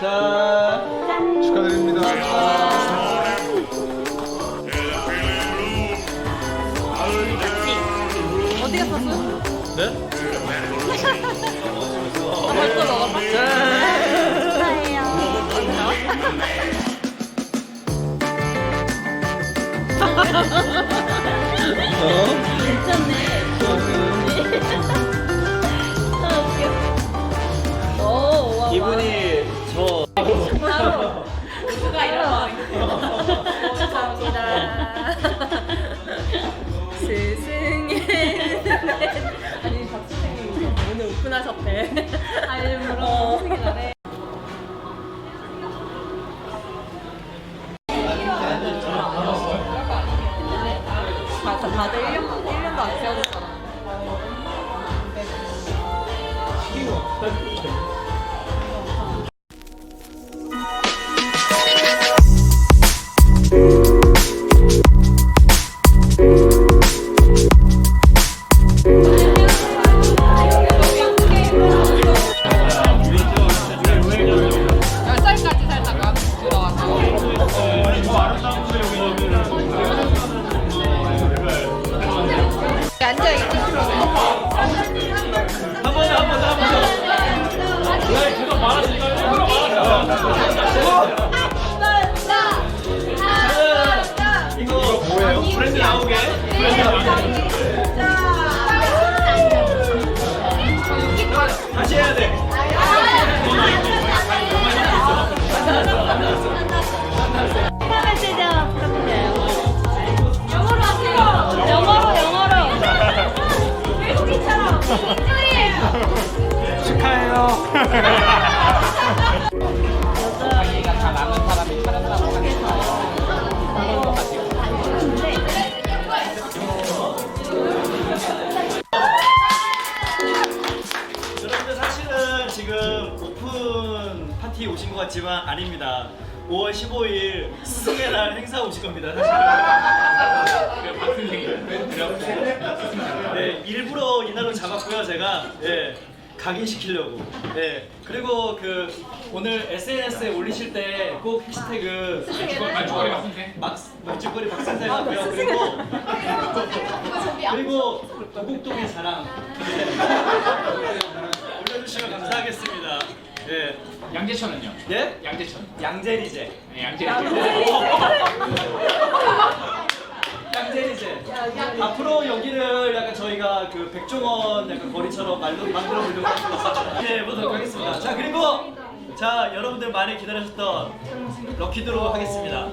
자, 축하드립니다. 어디 갔었어? 네? 벌써 먹었어? 축하해요. 어? 괜찮네. 하셨대. 아 일부러 다들 1년, 1년도 안 채워줬잖아. 같지만 아닙니다. 5월 15일 스승의 날 행사 오신 겁니다. 사실은. 네, 일부러 이날로 잡았고요, 제가. 예. 각인시키려고. 예. 그리고 그 오늘 SNS에 올리실 때 꼭 해시태그 말죽거리 박승태. 막 말죽거리 박선생 하고요. 그리고 그리고 도곡동의 자랑 네. 올려주시면 감사하겠습니다. 예. 양재천은요? 예? 양재천. 양재리제. 네, 양재. 양재리제. 앞으로 여기를 약간 저희가 그 백종원 약간 거리처럼 말로 만들어 보려고 합니다. 네, 보도록 하겠습니다. 자 그리고 자 여러분들 많이 기다리셨던 럭키드로 하겠습니다.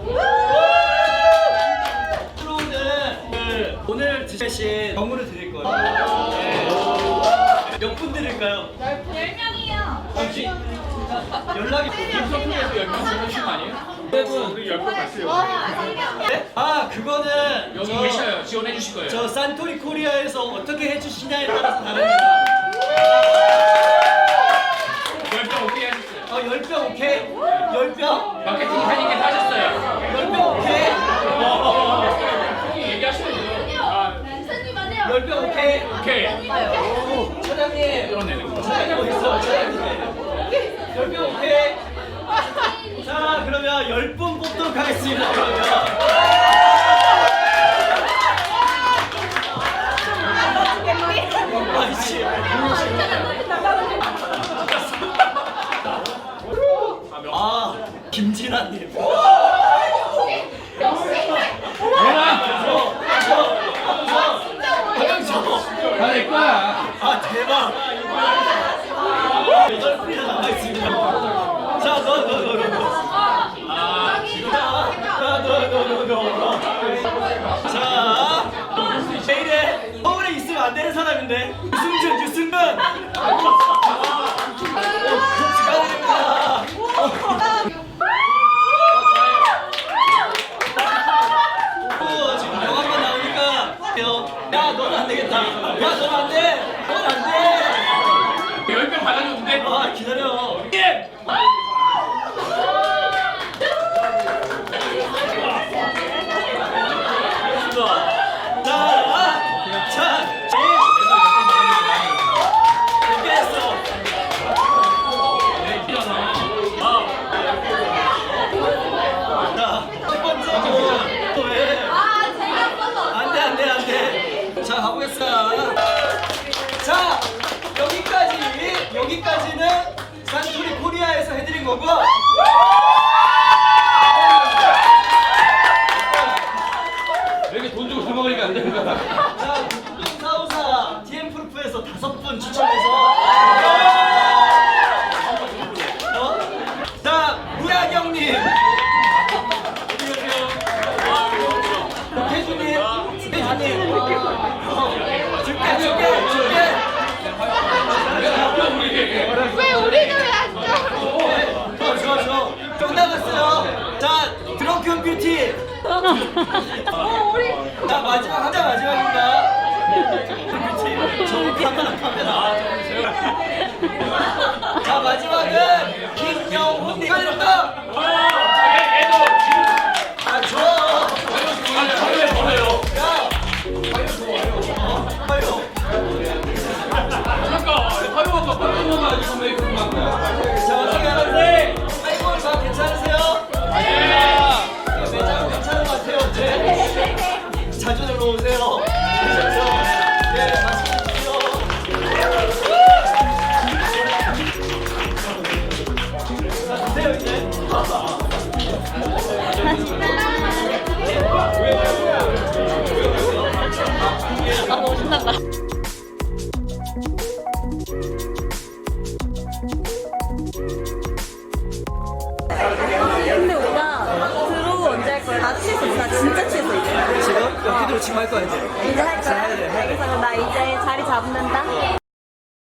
드로우는 그 오늘 드실 선물을 드릴 거예요. 네. 몇분 드릴까요? 10명이요. 혹시 연락이 김성태에서 열명 보내주신 거 아니에요? 그 열명 갔어요. 네? 아 그거는 여기 저- 계셔요. 지원해 주실 거예요. 저 산토리 코리아에서 어떻게 해주시냐에 따라서 다릅니다. 열명 오케이 하셨어요. 어, 10병 오케이? 10병? 마케팅 사님께서 하셨어요. 뽑도록 Sunday. 왜 이렇게 돈 주고 술 먹으니까 안 되는 거야? 자, 사우사 TM 프루프에서 다섯 분 추첨해서. 어? 자, 무야경님. 뷰티. 어, 우리. 자, 마지막 한장 마지막입니다. 뷰티. 저 카메라, 카메라. 자, 마지막은 김영훈님. 축하드립니다. 나 진짜 취소 이제. 지금 여기도 지금 할 거야, 이제. 이제 할 거야? 알겠어, 그럼 나 이제 자리 잡는다.